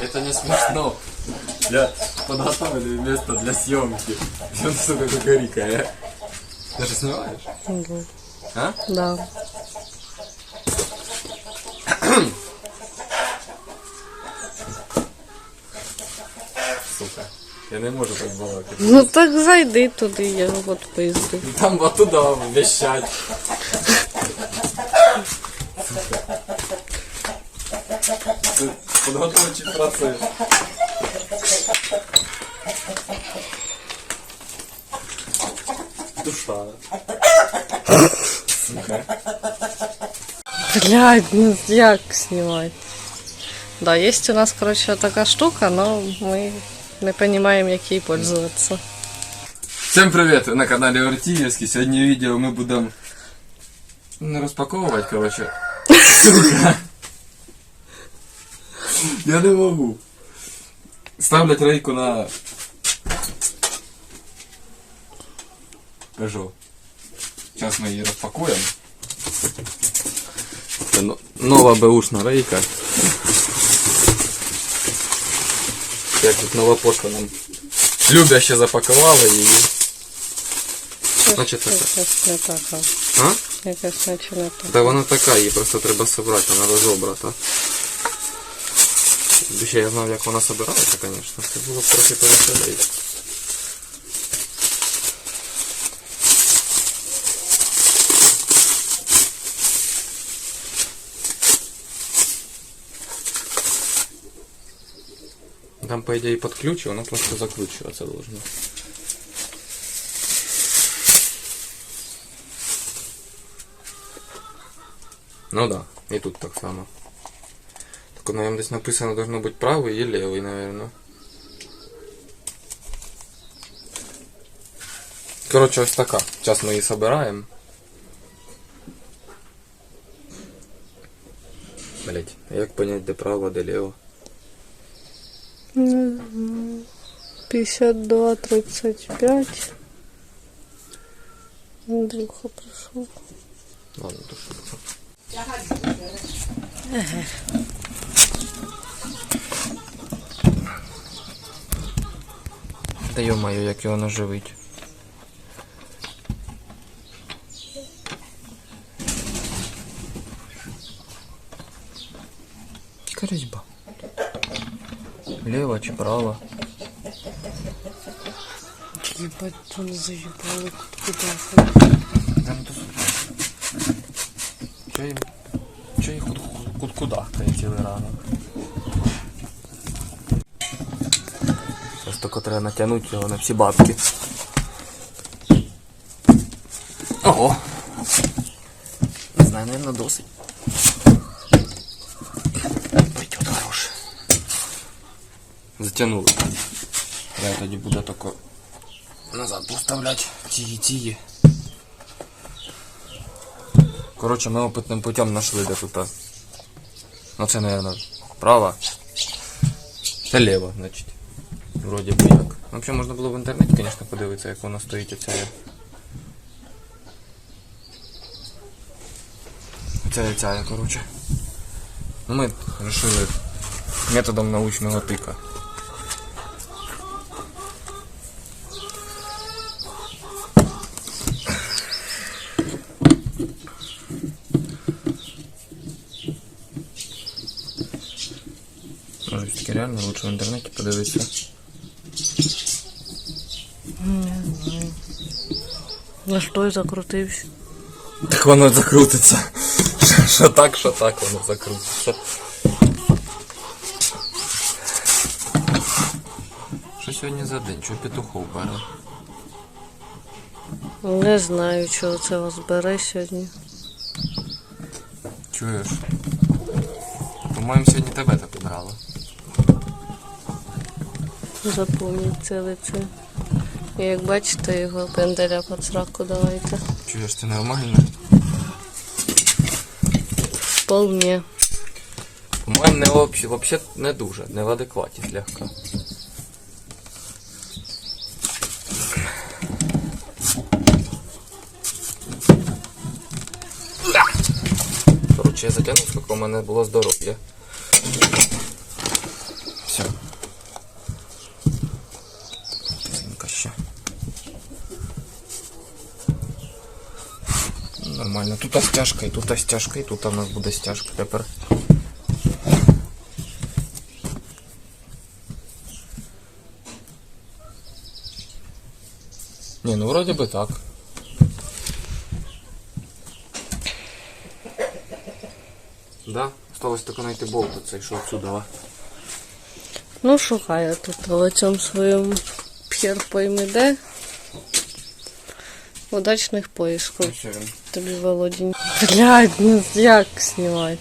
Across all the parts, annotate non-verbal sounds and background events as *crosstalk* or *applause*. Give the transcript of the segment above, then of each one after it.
Это не смешно. Я подготовили место для съемки. Все, сука, кукарика, а? Ты же снимаешь? Угу. А? Да. Сука. Я не можу так балакати. Ну так зайди туди, я от поїзду. Там оттуда вещать. Подготовчий процес. Душа. Сука. Блядь, ну як знімати? Да, есть у нас, короче, така штука, но ми не розуміємо, як їй пользуватися. Всем привет! Вы на канале Артиевский. Сегодня видео мы будем ну, распаковывать, короче. Сука. *laughs* Я не могу. Ставлять рейку на Peugeot. Сейчас мы ее распакуем. Это но- нова бэушна рейка. Як тут нова пошта нам любяще запакувала її. Значить, така. Якась не така. А? Якась наче не така. Та вона така, її просто треба собрати, вона розобрата. Якби ще я знав, як вона собирається, звісно, це було б трохи повеселіше. Там, по идее, под ключ, и оно просто закручиваться должно. Ну да, и тут так само. Только, наверное, здесь написано должно быть правый и левый, наверное. Короче, ось така. Зараз ми її собираємо. Блять, як понять, де право, де лево? 52, 35. Андрюха прийшов. Ладно, то що це. Та йо-моє, як його наживить. Яка різьба? Лево чи право? Ебать, там заебало куда Там тут... Чо їм... Чо їх куд... куд... кудахтає цілий ранок? Зараз тільки треба натягнути його на всі бабки. Ого! Не знаю, наверное, досить. Пойдет хорош. Затягнули. Я тоді буду тільки назад поставляти тії тії. Коротше, ми опитним путем знайшли де тут. а. Ну це, наверное, право. Це лево, значить. Вроді би як. Взагалі можна було в інтернеті, звісно, подивитися, як воно стоїть оця. Ця і ця, коротше. Ну ми вирішили методом научного тика. Реально лучше в інтернеті подивитися. На що я закрутився? Так воно закрутиться. Що так, що так воно закрутиться. Що сьогодні за день? Чого петухов бере? Не знаю, чого це вас бере сьогодні. Чуєш? По-моєму, сьогодні тебе так брало. Запомніть це лице. І як бачите, його пенделя під сраку давайте. Чуєш, ти нормально? Вполне. По-моєму, не вообще, вообще не дуже, не в адекваті злегка. Коротше, я затягнув, скільки у мене було здоров'я. Все. Тихенько ще. Ну, Нормально. Тут стяжка, і тут стяжка, і тут у нас буде стяжка тепер. Не, ну вроде бы так. Да, осталось только найти болт оцей, що отсюда. а. Ну, шукає тут в цьому своєму п'єр пойми де. Удачних. Ось. Тобі Володінь. Блядь, ну як знімати?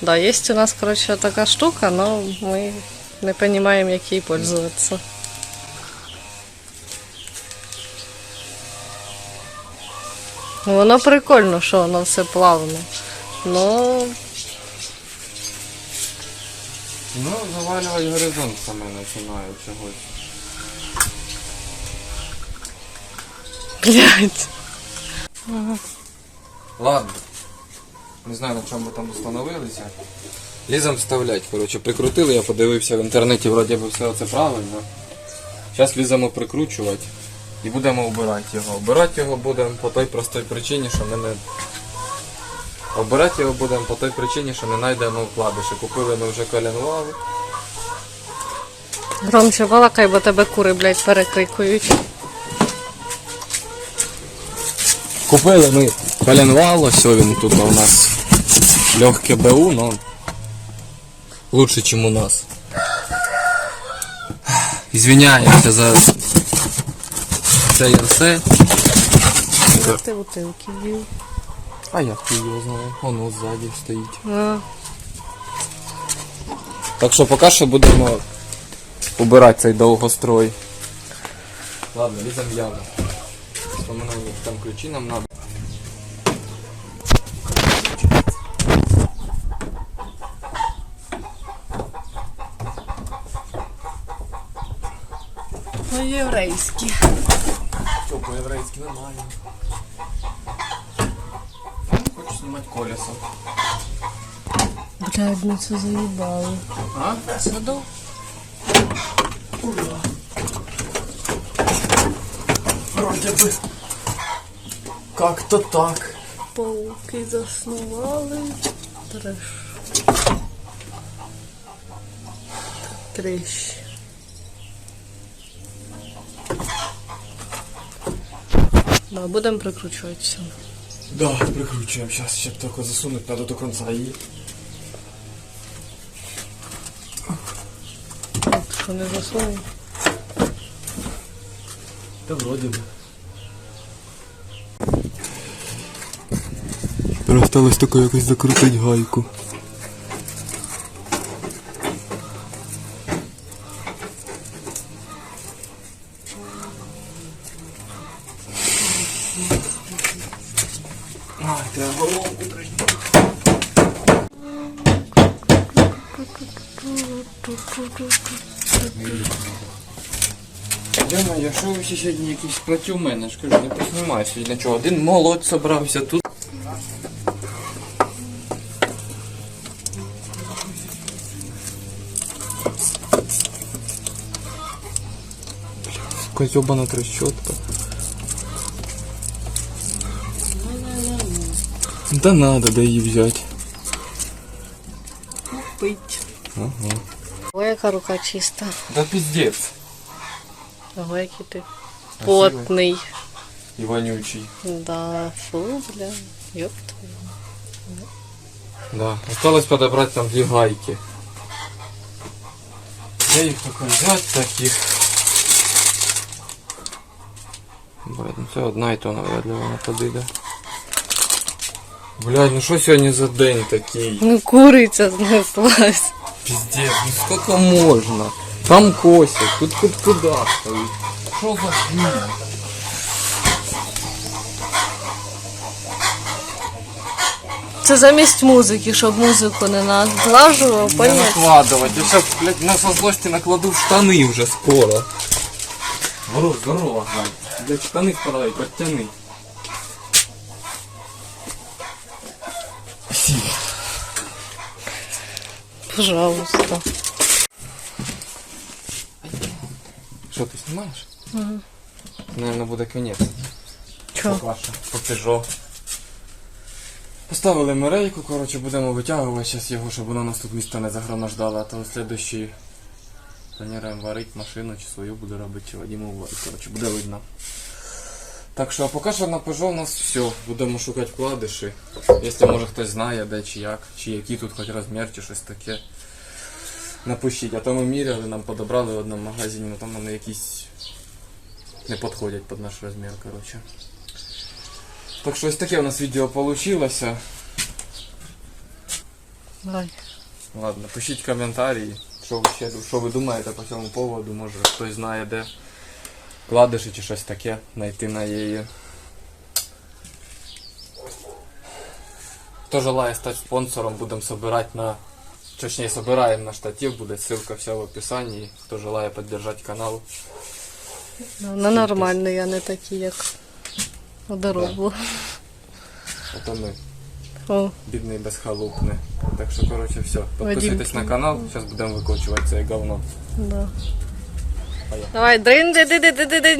Да, есть у нас, короче, така штука, но ми не розуміємо, як їй пользуватися. Ну, Воно прикольно, що воно все плавно. Но Ну, завалювати горизонт саме починаю чогось. Блядь. Ладно. Не знаю, на чому ви там встановилися. Лізом вставлять, коротше, прикрутили, я подивився в інтернеті, вроді би все це правильно. Зараз ліземо прикручувати і будемо обирати його. Обирати його будемо по той простій причині, що ми не. Обирати його будемо по той причині, що не знайдемо вкладиші. Купили ми вже коленвал. Громче балакай, бо тебе кури, блядь, перекрикують. Купили ми коленвал, ось він тут у нас легке БУ, но лучше, чем у нас. Извиняемся за це все. Ти бутилки б'ю. А я хуй його знаю, воно ззаді стоїть. А, Так що поки що будемо убирати цей довгострой. Ладно, лізем в яму. Вспоминаю, як там ключі нам надо. По-єврейськи. Все, по-єврейськи нормально. Хочу знімати колесо. Блядь, ми це заїбали. А? Саду? Вроде бы. Как-то так. Пауки заснували. Треш. Трещ. Да, будемо прикручуватися. Да, прикручиваем. Сейчас ще только засунуть надо до конца и... Що не засунув? Да вроде бы. Осталось только якось закрутить гайку. Ай, треба головку Дяма, я що ви сьогодні якісь проти мене? ж кажу, не поснімаю сьогодні чого. Один молодь собрався тут. Сука, ёбана трещотка. Да надо, да и взять. Пить. Ага. Ой, яка рука чиста. Да пиздец. Ого, який ти Красивий. потний. И вонючий. Да, фу, бля. Ёп твою. Да, осталось подобрать там две гайки. Я их только взять таких. Блядь, ну це одна і то навряд ли вона подійде. Блядь, ну що сьогодні за день такий? Ну, куриця знеслась. Пиздец, ну сколько можно? Там косик, тут тут куда стоит. Что за хуйня? Це замість музики, щоб музику не надлажував, Не понятно. накладывать. Я сейчас, блядь, на со злости накладу в штаны уже скоро. Здорово, здорово, Галь. Для штани впадають, подтяни. Пожалуйста. Що, ти знімаєш? Угу. Наверное, буде кінець. Чого? Попіжо. Поставили мерейку, коротше, будемо витягувати зараз його, щоб вона нас тут місто не загранаждала, а то в следующий плануємо варити машину, чи свою буде робити, чи Вадиму варить. Коротше, буде видно. Так що, а поки що на Peugeot у нас все. Будемо шукати вкладиші. Якщо може хтось знає, де чи як, чи які тут хоч розмір, чи щось таке. Напишіть, а то ми міряли, нам подобрали в одному магазині, але там вони якісь не підходять під наш розмір, коротше. Так що ось таке у нас відео. Давай. Ладно, пишіть коментарі, що ви ще що ви думаєте по цьому поводу, може хтось знає де вкладиші чи щось таке знайти на її. Хто желає стати спонсором, будемо собирати на. Точнее, собираем на штатив, буде ссылка вся в описании. Хто желає підтримати канал. Ну, нормальний, а не такий, як одоробло. А то ми О, бідний безхалупний. Так що, коротше, все. Підписуйтесь на канал, зараз будемо викочувати це говно. да. Давай, дрин ди ди ди ди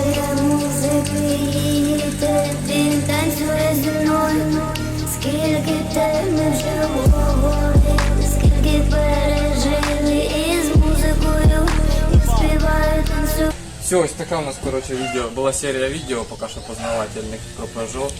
Колір музики її він танцює зі мною. Скільки те вже говорили, скільки пережили із музикою, як співаю, танцюю. Все, ось така у нас, короче, відео. Була серія відео, поки що познавательних про Peugeot.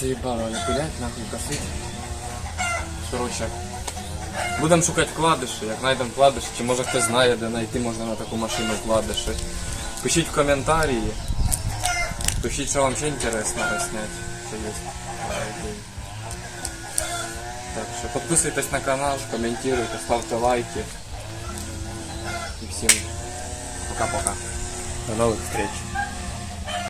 Заїбало, не пилять, нахуй косить. Короче, будемо шукати вкладиші, як знайдемо вкладиші, чи може хтось знає, де знайти можна на таку машину вкладиші. Пишіть в коментарі. Пишіть, що вам ще інтересно зняти. Що є. Так що підписуйтесь на канал, коментуйте, ставте лайки. И всем пока-пока. До новых встреч.